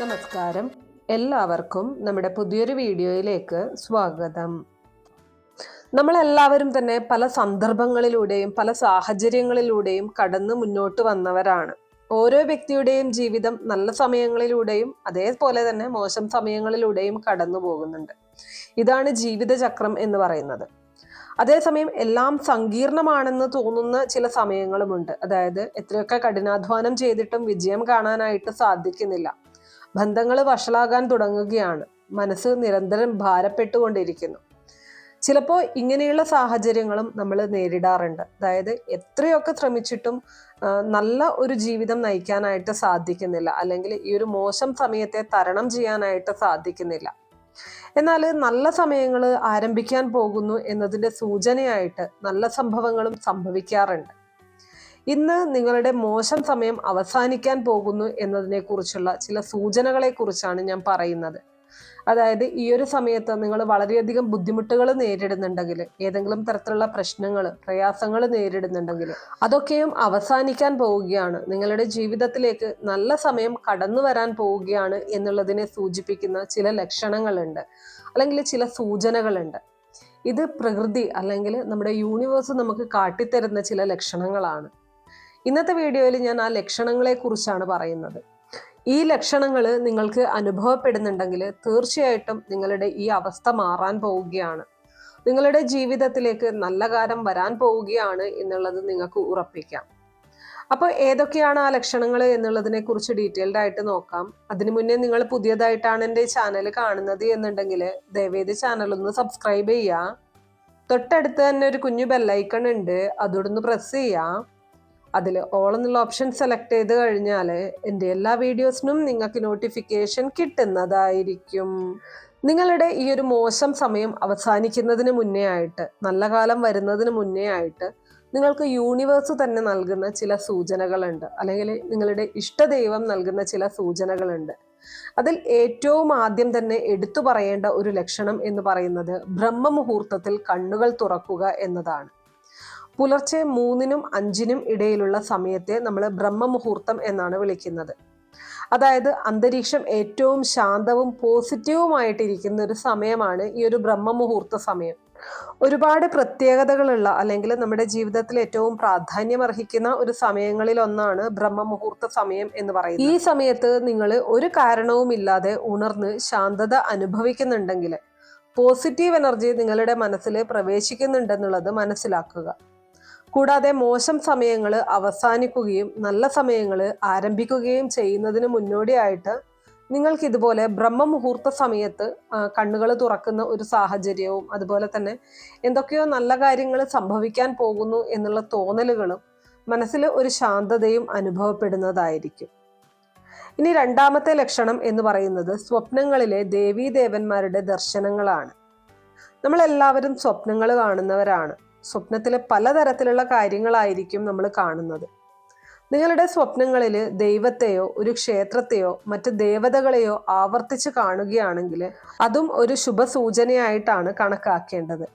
നമസ്കാരം. എല്ലാവർക്കും നമ്മുടെ പുതിയൊരു വീഡിയോയിലേക്ക് സ്വാഗതം. നമ്മളെല്ലാവരും തന്നെ പല സന്ദർഭങ്ങളിലൂടെയും പല സാഹചര്യങ്ങളിലൂടെയും കടന്ന് മുന്നോട്ട് വന്നവരാണ്. ഓരോ വ്യക്തിയുടെയും ജീവിതം നല്ല സമയങ്ങളിലൂടെയും അതേപോലെ തന്നെ മോശം സമയങ്ങളിലൂടെയും കടന്നു പോകുന്നുണ്ട്. ഇതാണ് ജീവിതചക്രം എന്ന് പറയുന്നത്. അതേസമയം എല്ലാം സങ്കീർണമാണെന്ന് തോന്നുന്ന ചില സമയങ്ങളുമുണ്ട്. അതായത് എത്രയൊക്കെ കഠിനാധ്വാനം ചെയ്തിട്ടും വിജയം കാണാനായിട്ട് സാധിക്കുന്നില്ല. ബന്ധങ്ങൾ വഷളാകാൻ തുടങ്ങുകയാണ്. മനസ്സ് നിരന്തരം ഭാരപ്പെട്ടുകൊണ്ടിരിക്കുന്നു. ചിലപ്പോൾ ഇങ്ങനെയുള്ള സാഹചര്യങ്ങളും നമ്മൾ നേരിടാറുണ്ട്. അതായത് എത്രയൊക്കെ ശ്രമിച്ചിട്ടും നല്ല ഒരു ജീവിതം നയിക്കാനായിട്ട് സാധിക്കുന്നില്ല. അല്ലെങ്കിൽ ഈ ഒരു മോശം സമയത്തെ തരണം ചെയ്യാനായിട്ട് സാധിക്കുന്നില്ല. എന്നാൽ നല്ല സമയങ്ങൾ ആരംഭിക്കാൻ പോകുന്നു എന്നതിന്റെ സൂചനയായിട്ട് നല്ല സംഭവങ്ങളും സംഭവിക്കാറുണ്ട്. ഇന്ന് നിങ്ങളുടെ മോശം സമയം അവസാനിക്കാൻ പോകുന്നു എന്നതിനെ കുറിച്ചുള്ള ചില സൂചനകളെ കുറിച്ചാണ് ഞാൻ പറയുന്നത്. അതായത് ഈ ഒരു സമയത്ത് നിങ്ങൾ വളരെയധികം ബുദ്ധിമുട്ടുകൾ നേരിടുന്നുണ്ടെങ്കിൽ ഏതെങ്കിലും തരത്തിലുള്ള പ്രശ്നങ്ങൾ പ്രയാസങ്ങൾ നേരിടുന്നുണ്ടെങ്കിൽ അതൊക്കെയും അവസാനിക്കാൻ പോവുകയാണ്. നിങ്ങളുടെ ജീവിതത്തിലേക്ക് നല്ല സമയം കടന്നു വരാൻ പോവുകയാണ് എന്നുള്ളതിനെ സൂചിപ്പിക്കുന്ന ചില ലക്ഷണങ്ങളുണ്ട് അല്ലെങ്കിൽ ചില സൂചനകളുണ്ട്. ഇത് പ്രകൃതി അല്ലെങ്കിൽ നമ്മുടെ യൂണിവേഴ്സ് നമുക്ക് കാട്ടിത്തരുന്ന ചില ലക്ഷണങ്ങളാണ്. ഇന്നത്തെ വീഡിയോയിൽ ഞാൻ ആ ലക്ഷണങ്ങളെക്കുറിച്ചാണ് പറയുന്നത്. ഈ ലക്ഷണങ്ങൾ നിങ്ങൾക്ക് അനുഭവപ്പെടുന്നുണ്ടെങ്കിൽ തീർച്ചയായിട്ടും നിങ്ങളുടെ ഈ അവസ്ഥ മാറാൻ പോവുകയാണ്. നിങ്ങളുടെ ജീവിതത്തിലേക്ക് നല്ല കാലം വരാൻ പോവുകയാണ് എന്നുള്ളത് നിങ്ങൾക്ക് ഉറപ്പിക്കാം. അപ്പോൾ ഏതൊക്കെയാണ് ആ ലക്ഷണങ്ങൾ എന്നുള്ളതിനെ കുറിച്ച് ഡീറ്റെയിൽഡ് ആയിട്ട് നോക്കാം. അതിനു മുന്നേ നിങ്ങൾ പുതിയതായിട്ടാണ് എന്റെ ചാനൽ കാണുന്നത് എന്നുണ്ടെങ്കിൽ ദയവേദി ചാനൽ ഒന്ന് സബ്സ്ക്രൈബ് ചെയ്യുക. തൊട്ടടുത്ത് തന്നെ ഒരു കുഞ്ഞു ബെല്ലൈക്കൺ ഉണ്ട്. അതോടൊന്ന് പ്രസ് ചെയ്യാം അതിൽ ഓൾ എന്നുള്ള ഓപ്ഷൻ സെലക്ട് ചെയ്ത് കഴിഞ്ഞാൽ എന്റെ എല്ലാ വീഡിയോസിനും നിങ്ങൾക്ക് നോട്ടിഫിക്കേഷൻ കിട്ടുന്നതായിരിക്കും. നിങ്ങളുടെ ഈ ഒരു മോശം സമയം അവസാനിക്കുന്നതിന് മുന്നേ ആയിട്ട് നല്ല കാലം വരുന്നതിന് മുന്നേ ആയിട്ട് നിങ്ങൾക്ക് യൂണിവേഴ്സ് തന്നെ നൽകുന്ന ചില സൂചനകളുണ്ട്. അല്ലെങ്കിൽ നിങ്ങളുടെ ഇഷ്ടദൈവം നൽകുന്ന ചില സൂചനകളുണ്ട്. അതിൽ ഏറ്റവും ആദ്യം തന്നെ എടുത്തു പറയേണ്ട ഒരു ലക്ഷണം എന്ന് പറയുന്നത് ബ്രഹ്മമുഹൂർത്തത്തിൽ കണ്ണുകൾ തുറക്കുക എന്നതാണ്. പുലർച്ചെ മൂന്നിനും അഞ്ചിനും ഇടയിലുള്ള സമയത്തെ നമ്മൾ ബ്രഹ്മമുഹൂർത്തം എന്നാണ് വിളിക്കുന്നത്. അതായത് അന്തരീക്ഷം ഏറ്റവും ശാന്തവും പോസിറ്റീവുമായിട്ടിരിക്കുന്ന ഒരു സമയമാണ് ഈ ഒരു ബ്രഹ്മമുഹൂർത്ത സമയം. ഒരുപാട് പ്രത്യേകതകളുള്ള അല്ലെങ്കിൽ നമ്മുടെ ജീവിതത്തിൽ ഏറ്റവും പ്രാധാന്യം അർഹിക്കുന്ന ഒരു സമയങ്ങളിൽ ഒന്നാണ് ബ്രഹ്മമുഹൂർത്ത സമയം എന്ന് പറയുന്നത്. ഈ സമയത്ത് നിങ്ങൾ ഒരു കാരണവുമില്ലാതെ ഉണർന്ന് ശാന്തത അനുഭവിക്കുന്നുണ്ടെങ്കിൽ പോസിറ്റീവ് എനർജി നിങ്ങളുടെ മനസ്സിൽ പ്രവേശിക്കുന്നുണ്ടെന്നുള്ളത് മനസ്സിലാക്കുക. കൂടാതെ മോശം സമയങ്ങൾ അവസാനിക്കുകയും നല്ല സമയങ്ങൾ ആരംഭിക്കുകയും ചെയ്യുന്നതിന് മുന്നോടിയായിട്ട് നിങ്ങൾക്ക് ഇതുപോലെ ബ്രഹ്മമുഹൂർത്ത സമയത്ത് കണ്ണുകൾ തുറക്കുന്ന ഒരു സാഹചര്യവും അതുപോലെ തന്നെ എന്തൊക്കെയോ നല്ല കാര്യങ്ങൾ സംഭവിക്കാൻ പോകുന്നു എന്നുള്ള തോന്നലുകളും മനസ്സിൽ ഒരു ശാന്തതയും അനുഭവപ്പെടുന്നതായിരിക്കും. ഇനി രണ്ടാമത്തെ ലക്ഷണം എന്ന് പറയുന്നത് സ്വപ്നങ്ങളിലെ ദേവീദേവന്മാരുടെ ദർശനങ്ങളാണ്. നമ്മളെല്ലാവരും സ്വപ്നങ്ങൾ കാണുന്നവരാണ്. സ്വപ്നത്തിലെ പലതരത്തിലുള്ള കാര്യങ്ങളായിരിക്കും നമ്മൾ കാണുന്നത്. നിങ്ങളുടെ സ്വപ്നങ്ങളിൽ ദൈവത്തെയോ ഒരു ക്ഷേത്രത്തെയോ മറ്റ് ദേവതകളെയോ ആവർത്തിച്ച് കാണുകയാണെങ്കിൽ അതും ഒരു ശുഭസൂചനയായിട്ടാണ് കണക്കാക്കേണ്ടത്.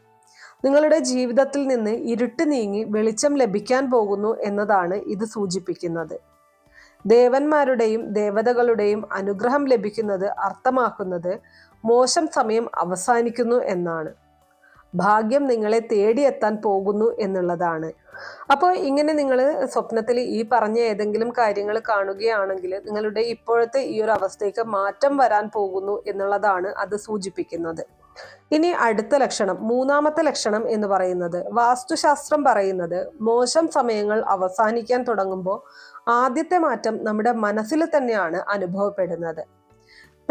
നിങ്ങളുടെ ജീവിതത്തിൽ നിന്ന് ഇരുട്ട് നീങ്ങി വെളിച്ചം ലഭിക്കാൻ പോകുന്നു എന്നതാണ് ഇത് സൂചിപ്പിക്കുന്നത്. ദേവന്മാരുടെയും ദേവതകളുടെയും അനുഗ്രഹം ലഭിക്കുന്നത് അർത്ഥമാക്കുന്നത് മോശം സമയം അവസാനിക്കുന്നു എന്നാണ്. ഭാഗ്യം നിങ്ങളെ തേടിയെത്താൻ പോകുന്നു എന്നുള്ളതാണ്. അപ്പോൾ ഇങ്ങനെ നിങ്ങൾ സ്വപ്നത്തിൽ ഈ പറഞ്ഞ ഏതെങ്കിലും കാര്യങ്ങൾ കാണുകയാണെങ്കിൽ നിങ്ങളുടെ ഇപ്പോഴത്തെ ഈ ഒരു അവസ്ഥയ്ക്ക് മാറ്റം വരാൻ പോകുന്നു എന്നുള്ളതാണ് അത് സൂചിപ്പിക്കുന്നത്. ഇനി അടുത്ത ലക്ഷണം മൂന്നാമത്തെ ലക്ഷണം എന്ന് പറയുന്നത് വാസ്തുശാസ്ത്രം പറയുന്നത് മോശം സമയങ്ങൾ അവസാനിക്കാൻ തുടങ്ങുമ്പോൾ ആദ്യത്തെ മാറ്റം നമ്മുടെ മനസ്സിൽ തന്നെയാണ് അനുഭവപ്പെടുന്നത്.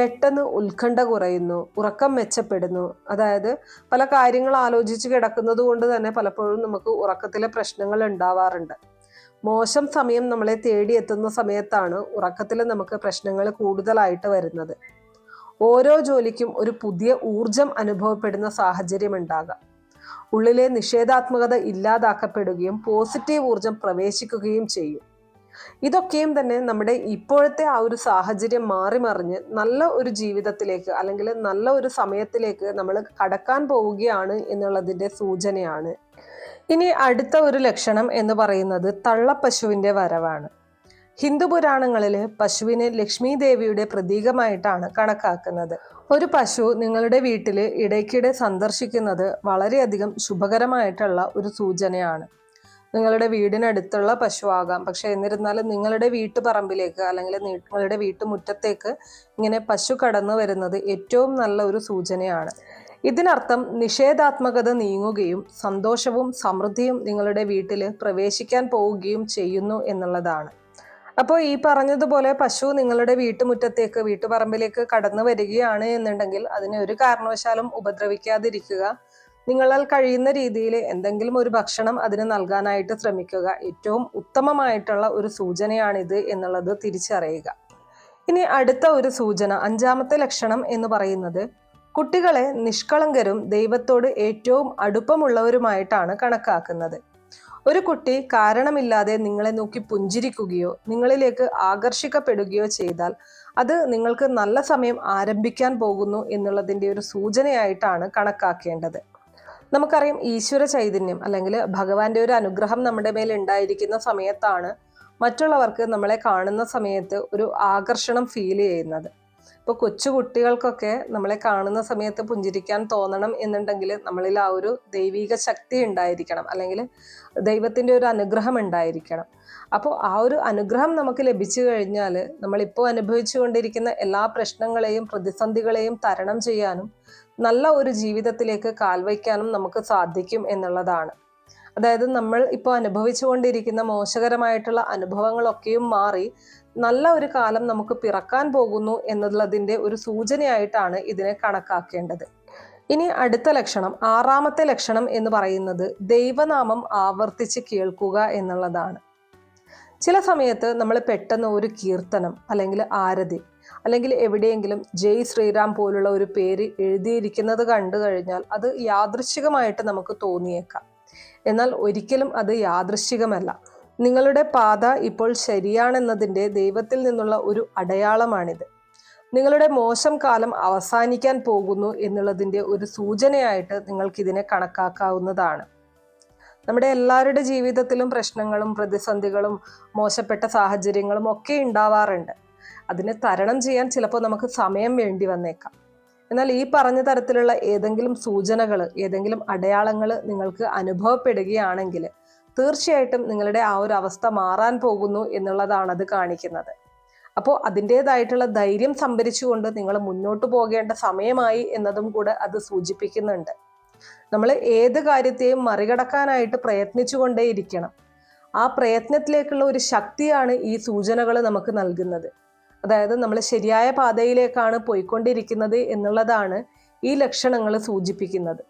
പെട്ടെന്ന് ഉത്കണ്ഠ കുറയുന്നു ഉറക്കം മെച്ചപ്പെടുന്നു. അതായത് പല കാര്യങ്ങൾ ആലോചിച്ച് കിടക്കുന്നത് കൊണ്ട് തന്നെ പലപ്പോഴും നമുക്ക് ഉറക്കത്തിലെ പ്രശ്നങ്ങൾ ഉണ്ടാവാറുണ്ട്. മോശം സമയം നമ്മളെ തേടിയെത്തുന്ന സമയത്താണ് ഉറക്കത്തിൽ നമുക്ക് പ്രശ്നങ്ങൾ കൂടുതലായിട്ട് വരുന്നത്. ഓരോ ജോലിക്കും ഒരു പുതിയ ഊർജം അനുഭവപ്പെടുന്ന സാഹചര്യം ഉണ്ടാകാം. ഉള്ളിലെ നിഷേധാത്മകത ഇല്ലാതാക്കപ്പെടുകയും പോസിറ്റീവ് ഊർജം പ്രവേശിക്കുകയും ചെയ്യും. ഇതൊക്കെയും തന്നെ നമ്മുടെ ഇപ്പോഴത്തെ ആ ഒരു സാഹചര്യം മാറി മറിഞ്ഞ് നല്ല ഒരു ജീവിതത്തിലേക്ക് അല്ലെങ്കിൽ നല്ല ഒരു സമയത്തിലേക്ക് നമ്മൾ കടക്കാൻ പോവുകയാണ് എന്നുള്ളതിന്റെ സൂചനയാണ്. ഇനി അടുത്ത ഒരു ലക്ഷണം എന്ന് പറയുന്നത് തള്ളപ്പശുവിന്റെ വരവാണ്. ഹിന്ദു പുരാണങ്ങളിൽ പശുവിനെ ലക്ഷ്മി ദേവിയുടെ പ്രതീകമായിട്ടാണ് കണക്കാക്കുന്നത്. ഒരു പശു നിങ്ങളുടെ വീട്ടിൽ ഇടയ്ക്കിടെ സന്ദർശിക്കുന്നത് വളരെയധികം ശുഭകരമായിട്ടുള്ള ഒരു സൂചനയാണ്. നിങ്ങളുടെ വീടിനടുത്തുള്ള പശു ആകാം പക്ഷെ എന്നിരുന്നാലും നിങ്ങളുടെ വീട്ടുപറമ്പിലേക്ക് അല്ലെങ്കിൽ നിങ്ങളുടെ വീട്ടുമുറ്റത്തേക്ക് ഇങ്ങനെ പശു കടന്നു വരുന്നത് ഏറ്റവും നല്ല ഒരു സൂചനയാണ്. ഇതിനർത്ഥം നിഷേധാത്മകത നീങ്ങുകയും സന്തോഷവും സമൃദ്ധിയും നിങ്ങളുടെ വീട്ടിൽ പ്രവേശിക്കാൻ പോവുകയും ചെയ്യുന്നു എന്നുള്ളതാണ്. അപ്പോൾ ഈ പറഞ്ഞതുപോലെ പശു നിങ്ങളുടെ വീട്ടുമുറ്റത്തേക്ക് വീട്ടുപറമ്പിലേക്ക് കടന്നു വരികയാണ് എന്നുണ്ടെങ്കിൽ അതിനെ ഒരു കാരണവശാലും ഉപദ്രവിക്കാതിരിക്കുക. നിങ്ങളാൽ കഴിയുന്ന രീതിയിൽ എന്തെങ്കിലും ഒരു ഭക്ഷണം അതിന് നൽകാനായിട്ട് ശ്രമിക്കുക. ഏറ്റവും ഉത്തമമായിട്ടുള്ള ഒരു സൂചനയാണിത് എന്നുള്ളത് തിരിച്ചറിയുക. ഇനി അടുത്ത ഒരു സൂചന അഞ്ചാമത്തെ ലക്ഷണം എന്ന് പറയുന്നത് കുട്ടികളെ നിഷ്കളങ്കരും ദൈവത്തോട് ഏറ്റവും അടുപ്പമുള്ളവരുമായിട്ടാണ് കണക്കാക്കുന്നത്. ഒരു കുട്ടി കാരണമില്ലാതെ നിങ്ങളെ നോക്കി പുഞ്ചിരിക്കുകയോ നിങ്ങളിലേക്ക് ആകർഷിക്കപ്പെടുകയോ ചെയ്താൽ അത് നിങ്ങൾക്ക് നല്ല സമയം ആരംഭിക്കാൻ പോകുന്നു എന്നുള്ളതിന്റെ ഒരു സൂചനയായിട്ടാണ് കണക്കാക്കേണ്ടത്. നമുക്കറിയാം ഈശ്വര ചൈതന്യം അല്ലെങ്കിൽ ഭഗവാന്റെ ഒരു അനുഗ്രഹം നമ്മുടെ മേൽ ഉണ്ടായിരിക്കുന്ന സമയത്താണ് മറ്റുള്ളവർക്ക് നമ്മളെ കാണുന്ന സമയത്ത് ഒരു ആകർഷണം ഫീൽ ചെയ്യുന്നത്. ഇപ്പോൾ കൊച്ചു കുട്ടികൾക്കൊക്കെ നമ്മളെ കാണുന്ന സമയത്ത് പുഞ്ചിരിക്കാൻ തോന്നണം എന്നുണ്ടെങ്കിൽ നമ്മളിൽ ആ ഒരു ദൈവിക ശക്തി ഉണ്ടായിരിക്കണം. അല്ലെങ്കിൽ ദൈവത്തിന്റെ ഒരു അനുഗ്രഹം ഉണ്ടായിരിക്കണം. അപ്പോൾ ആ ഒരു അനുഗ്രഹം നമുക്ക് ലഭിച്ചു കഴിഞ്ഞാൽ നമ്മളിപ്പോൾ അനുഭവിച്ചു കൊണ്ടിരിക്കുന്ന എല്ലാ പ്രശ്നങ്ങളെയും പ്രതിസന്ധികളെയും തരണം ചെയ്യാനും നല്ല ഒരു ജീവിതത്തിലേക്ക് കാൽവയ്ക്കാനും നമുക്ക് സാധിക്കും എന്നുള്ളതാണ്. അതായത് നമ്മൾ ഇപ്പോൾ അനുഭവിച്ചുകൊണ്ടിരിക്കുന്ന മോശകരമായിട്ടുള്ള അനുഭവങ്ങളൊക്കെയും മാറി നല്ല ഒരു കാലം നമുക്ക് പിറക്കാൻ പോകുന്നു എന്നുള്ളതിന്റെ ഒരു സൂചനയായിട്ടാണ് ഇതിനെ കണക്കാക്കേണ്ടത്. ഇനി അടുത്ത ലക്ഷണം ആറാമത്തെ ലക്ഷണം എന്ന് പറയുന്നത് ദൈവനാമം ആവർത്തിച്ച് കേൾക്കുക എന്നുള്ളതാണ്. ചില സമയത്ത് നമ്മൾ പെട്ടെന്ന് ഒരു കീർത്തനം അല്ലെങ്കിൽ ആരതി അല്ലെങ്കിൽ എവിടെയെങ്കിലും ജയ് ശ്രീറാം പോലുള്ള ഒരു പേര് എഴുതിയിരിക്കുന്നത് കണ്ടു കഴിഞ്ഞാൽ അത് യാദൃശികമായിട്ട് നമുക്ക് തോന്നിയേക്കാം. എന്നാൽ ഒരിക്കലും അത് യാദൃശികമല്ല നിങ്ങളുടെ പാത ഇപ്പോൾ ശരിയാണെന്നതിന്റെ ദൈവത്തിൽ നിന്നുള്ള ഒരു അടയാളമാണിത്. നിങ്ങളുടെ മോശം കാലം അവസാനിക്കാൻ പോകുന്നു എന്നുള്ളതിന്റെ ഒരു സൂചനയായിട്ട് നിങ്ങൾക്കിതിനെ കണക്കാക്കാവുന്നതാണ്. നമ്മുടെ എല്ലാവരുടെ ജീവിതത്തിലും പ്രശ്നങ്ങളും പ്രതിസന്ധികളും മോശപ്പെട്ട സാഹചര്യങ്ങളും ഒക്കെ ഉണ്ടാവാറുണ്ട്. അതിനെ തരണം ചെയ്യാൻ ചിലപ്പോൾ നമുക്ക് സമയം വേണ്ടി വന്നേക്കാം. എന്നാൽ ഈ പറഞ്ഞ തരത്തിലുള്ള ഏതെങ്കിലും സൂചനകൾ ഏതെങ്കിലും അടയാളങ്ങൾ നിങ്ങൾക്ക് അനുഭവപ്പെടുകയാണെങ്കിൽ തീർച്ചയായിട്ടും നിങ്ങളുടെ ആ ഒരു അവസ്ഥ മാറാൻ പോകുന്നു എന്നുള്ളതാണ് അത് കാണിക്കുന്നത്. അപ്പോൾ അതിന്റേതായിട്ടുള്ള ധൈര്യം സംഭരിച്ചുകൊണ്ട് നിങ്ങൾ മുന്നോട്ട് പോകേണ്ട സമയമായി എന്നതും കൂടെ അത് സൂചിപ്പിക്കുന്നുണ്ട്. നമ്മൾ ഏത് കാര്യത്തെയും മറികടക്കാനായിട്ട് പ്രയത്നിച്ചുകൊണ്ടേയിരിക്കണം. ആ പ്രയത്നത്തിലേക്കുള്ള ഒരു ശക്തിയാണ് ഈ സൂചനകൾ നമുക്ക് നൽകുന്നത്. അതായത് നമ്മൾ ശരിയായ പാതയിലേക്കാണ് പോയിക്കൊണ്ടിരിക്കുന്നത് എന്നുള്ളതാണ് ഈ ലക്ഷണങ്ങൾ സൂചിപ്പിക്കുന്നത്.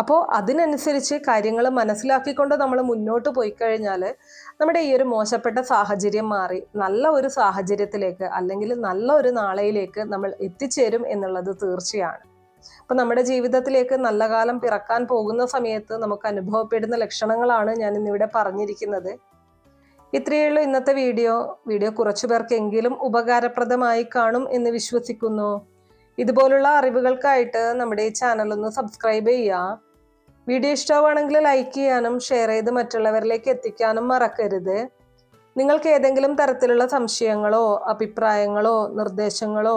അപ്പോൾ അതിനനുസരിച്ച് കാര്യങ്ങൾ മനസ്സിലാക്കിക്കൊണ്ട് നമ്മൾ മുന്നോട്ട് പോയി കഴിഞ്ഞാൽ നമ്മുടെ ഈ ഒരു മോശപ്പെട്ട സാഹചര്യം മാറി നല്ല ഒരു സാഹചര്യത്തിലേക്ക് അല്ലെങ്കിൽ നല്ല ഒരു നാളയിലേക്ക് നമ്മൾ എത്തിച്ചേരും എന്നുള്ളത് തീർച്ചയാണ്. അപ്പം നമ്മുടെ ജീവിതത്തിലേക്ക് നല്ല കാലം പിറക്കാൻ പോകുന്ന സമയത്ത് നമുക്ക് അനുഭവപ്പെടുന്ന ലക്ഷണങ്ങളാണ് ഞാൻ ഇന്നിവിടെ പറഞ്ഞിരിക്കുന്നത്. ഇത്രയേ ഉള്ളൂ ഇന്നത്തെ വീഡിയോ. വീഡിയോ കുറച്ചു പേർക്കെങ്കിലും ഉപകാരപ്രദമായി കാണും എന്ന് വിശ്വസിക്കുന്നു. ഇതുപോലുള്ള അറിവുകൾക്കായിട്ട് നമ്മുടെ ഈ ചാനൽ ഒന്ന് സബ്സ്ക്രൈബ് ചെയ്യുക. വീഡിയോ ഇഷ്ടമാണെങ്കിൽ ലൈക്ക് ചെയ്യാനും ഷെയർ ചെയ്ത് മറ്റുള്ളവരിലേക്ക് എത്തിക്കാനും മറക്കരുത്. നിങ്ങൾക്ക് ഏതെങ്കിലും തരത്തിലുള്ള സംശയങ്ങളോ അഭിപ്രായങ്ങളോ നിർദ്ദേശങ്ങളോ